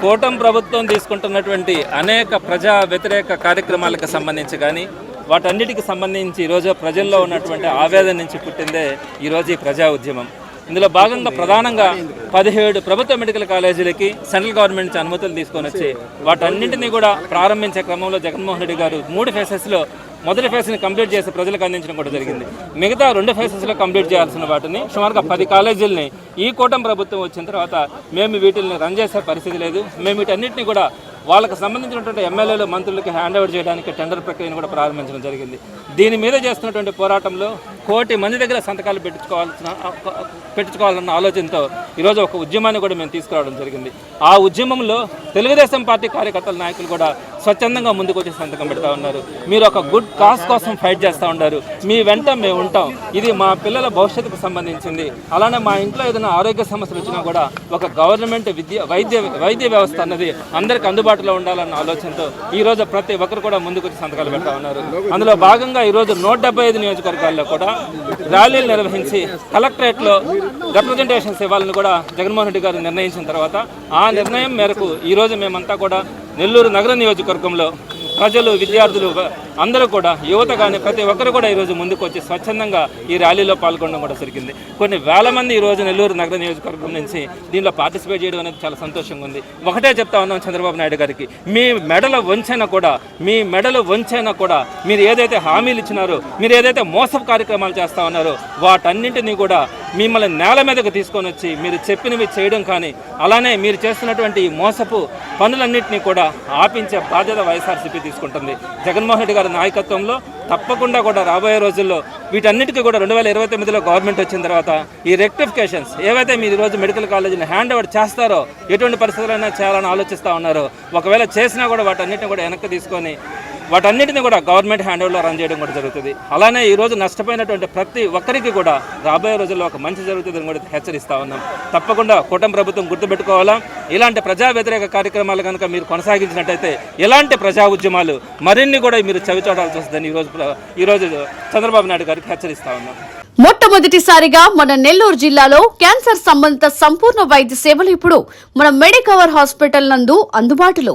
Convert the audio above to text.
కూటం ప్రభుత్వం తీసుకుంటున్నటువంటి అనేక ప్రజా వ్యతిరేక కార్యక్రమాలకు సంబంధించి కానీ వాటన్నిటికి సంబంధించి ఈరోజు ప్రజల్లో ఉన్నటువంటి ఆవేదన నుంచి పుట్టిందే ఈరోజు ఈ ప్రజా ఉద్యమం. ఇందులో భాగంగా ప్రధానంగా పదిహేడు ప్రభుత్వ మెడికల్ కాలేజీలకి సెంట్రల్ గవర్నమెంట్ నుంచి అనుమతులు తీసుకొని వచ్చి వాటన్నింటినీ కూడా ప్రారంభించే క్రమంలో జగన్మోహన్ రెడ్డి గారు మూడు ఫేసెస్లో మొదటి ఫేజ్ని కంప్లీట్ చేసి ప్రజలకు అందించడం కూడా జరిగింది. మిగతా రెండు ఫేసెస్లో కంప్లీట్ చేయాల్సిన వాటిని సుమారుగా పది కాలేజీలని ఈ కూటమి ప్రభుత్వం వచ్చిన తర్వాత మేము వీటిని రన్ చేసే పరిస్థితి లేదు. మేము వీటన్నిటిని కూడా వాళ్ళకి సంబంధించినటువంటి ఎమ్మెల్యేలు మంత్రులకి హ్యాండ్ ఓవర్ చేయడానికి టెండర్ ప్రక్రియను కూడా ప్రారంభించడం జరిగింది. దీని మీద చేస్తున్నటువంటి పోరాటంలో కోటి మంది దగ్గర సంతకాలు పెట్టుకోవాల్సిన పెట్టుకోవాలన్న ఆలోచనతో ఈరోజు ఒక ఉద్యమాన్ని కూడా మేము తీసుకురావడం జరిగింది. ఆ ఉద్యమంలో తెలుగుదేశం పార్టీ కార్యకర్తల నాయకులు కూడా స్వచ్ఛందంగా ముందుకు వచ్చి సంతకం పెడతా ఉన్నారు. మీరు ఒక గుడ్ కాస్ కోసం ఫైట్ చేస్తూ ఉన్నారు. మీ వెంట మేము ఉంటాం. ఇది మా పిల్లల భవిష్యత్తుకు సంబంధించింది. అలానే మా ఇంట్లో ఏదైనా ఆరోగ్య సమస్యలు వచ్చినా కూడా ఒక గవర్నమెంట్ విద్య వైద్య వైద్య వ్యవస్థ అన్నది అందరికి అందుబాటులో ఉండాలన్న ఆలోచనతో ఈరోజు ప్రతి ఒక్కరు కూడా ముందుకు వచ్చి సంతకాలు పెడతా ఉన్నారు. అందులో భాగంగా ఈ రోజు నూట డెబ్బై ఐదు నియోజకవర్గాల్లో కూడా ర్యాలీలు నిర్వహించి కలెక్టరేట్లో రిప్రజెంటేషన్స్ ఇవ్వాలని కూడా జగన్మోహన్ రెడ్డి గారు నిర్ణయించిన తర్వాత ఆ నిర్ణయం మేరకు ఈ రోజు మేమంతా కూడా నెల్లూరు నగర నియోజకవర్గంలో ప్రజలు విద్యార్థులు అందరూ కూడా యువత కానీ ప్రతి ఒక్కరు కూడా ఈరోజు ముందుకు వచ్చి స్వచ్ఛందంగా ఈ ర్యాలీలో పాల్గొనడం కూడా జరిగింది. కొన్ని వేల మంది ఈరోజు నెల్లూరు నగర నియోజకవర్గం నుంచి దీనిలో పార్టిసిపేట్ చేయడం అనేది చాలా సంతోషంగా ఉంది. ఒకటే చెప్తా ఉన్నాం చంద్రబాబు నాయుడు గారికి మీ మెడల వంచైనా కూడా మీ మెడలు వంచైనా కూడా మీరు ఏదైతే హామీలు ఇచ్చినారో మీరు ఏదైతే మోసపు కార్యక్రమాలు చేస్తా ఉన్నారో వాటన్నింటినీ కూడా మిమ్మల్ని నేల మీదకు తీసుకొని వచ్చి మీరు చెప్పినవి చేయడం కానీ అలానే మీరు చేస్తున్నటువంటి ఈ మోసపు పనులన్నింటినీ కూడా ఆపించే బాధ్యత వైఎస్ఆర్సీపీ తీసుకుంటుంది. జగన్మోహన్ రెడ్డి గారి నాయకత్వంలో తప్పకుండా కూడా రాబోయే రోజుల్లో వీటన్నిటికీ కూడా రెండు వేల ఇరవై తొమ్మిదిలో గవర్నమెంట్ వచ్చిన తర్వాత ఈ రెక్టిఫికేషన్స్ ఏవైతే మీరు ఈరోజు మెడికల్ కాలేజీని హ్యాండ్ ఓవర్ చేస్తారో ఎటువంటి పరిస్థితులైనా చేయాలని ఆలోచిస్తూ ఉన్నారో ఒకవేళ చేసినా కూడా వాటన్నిటిని కూడా వెనక్కి తీసుకొని వాటన్నిటిని కూడా గవర్నమెంట్ హ్యాండ్ ఓవర్లో రన్ చేయడం కూడా జరుగుతుంది. అలానే ఈరోజు నష్టపోయినటువంటి ప్రతి ఒక్కరికి కూడా రాబోయే రోజుల్లో ఒక మంచి జరుగుతుందని కూడా హెచ్చరిస్తా ఉన్నాం. తప్పకుండా కూటమి ప్రభుత్వం గుర్తుపెట్టుకోవాలా? ఇలాంటి ప్రజా వ్యతిరేక కార్యక్రమాలు కనుక మీరు కొనసాగించినట్టయితే ఇలాంటి ప్రజా ఉద్యమాలు మరిన్ని కూడా మీరు చవిచూడాల్సి వస్తుందని ఈరోజు ఈరోజు చంద్రబాబు నాయుడు గారికి హెచ్చరిస్తా ఉన్నాం. మొట్టమొదటిసారిగా మన నెల్లూరు జిల్లాలో క్యాన్సర్ సంబంధిత సంపూర్ణ వైద్య సేవలు ఇప్పుడు మన మెడికవర్ హాస్పిటల్ నందు అందుబాటులో.